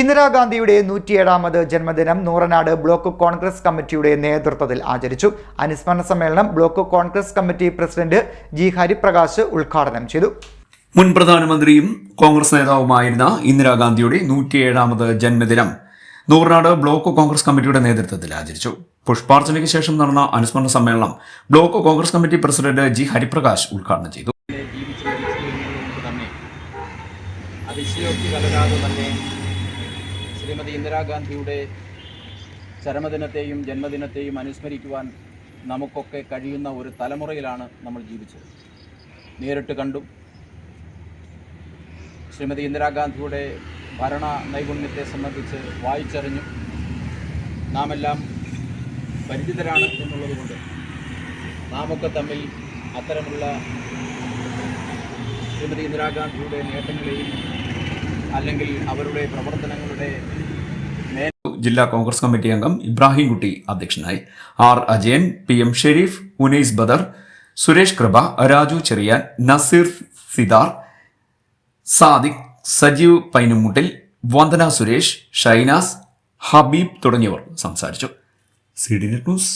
ഇന്ദിരാഗാന്ധിയുടെ നൂറ്റിയേഴാമത് ജന്മദിനം നൂറനാട് ബ്ലോക്ക് കോൺഗ്രസ് കമ്മിറ്റിയുടെ നേതൃത്വത്തിൽ ആചരിച്ചു. അനുസ്മരണ സമ്മേളനം block Congress committee president G Hariprakash ഉദ്ഘാടനം ചെയ്തു. മുൻ പ്രധാനമന്ത്രിയും കോൺഗ്രസ് നേതാവുമായിരുന്ന ഇന്ദിരാഗാന്ധിയുടെ നൂറ്റിയേഴാമത് ജന്മദിനം നൂറനാട് ബ്ലോക്ക് കോൺഗ്രസ് കമ്മിറ്റിയുടെ നേതൃത്വത്തിൽ ആചരിച്ചു. പുഷ്പാർച്ചനയ്ക്ക് ശേഷം നടന്ന അനുസ്മരണ സമ്മേളനം block Congress committee president G Hariprakash ഉദ്ഘാടനം ചെയ്തു. തന്നെ അതിശയോക്തി കലരാതെ ശ്രീമതി ഇന്ദിരാഗാന്ധിയുടെ ചരമദിനത്തെയും ജന്മദിനത്തെയും അനുസ്മരിക്കുവാൻ നമുക്കൊക്കെ കഴിയുന്ന ഒരു തലമുറയിലാണ് നമ്മൾ ജീവിച്ചത്. നേരിട്ട് കണ്ടും. ശ്രീമതി ഇന്ദിരാഗാന്ധിയുടെ ഭരണ നൈപുണ്യത്തെ സംബന്ധിച്ച് വായിച്ചറിഞ്ഞു. നാം എല്ലാം പരിചിതരാണ് എന്നുള്ളതുകൊണ്ട് നാമൊക്കെ തമ്മിൽ അത്തരമുള്ള ശ്രീമതി ഇന്ദിരാഗാന്ധിയുടെ നേട്ടങ്ങളെയും അല്ലെങ്കിൽ അവരുടെ പ്രവർത്തനങ്ങളുടെ ജില്ലാ കോൺഗ്രസ് കമ്മിറ്റി അംഗം ഇബ്രാഹിം കുട്ടി അധ്യക്ഷനായി. R Ajayan P M Sharif Unais Badar Suresh Kripa Raju Cherian Naseer സിദാർ Sadiq Sajeev പൈനുമുട്ടിൽ Vandana Suresh Shainas Habib തുടങ്ങിയവർ സംസാരിച്ചു. C D news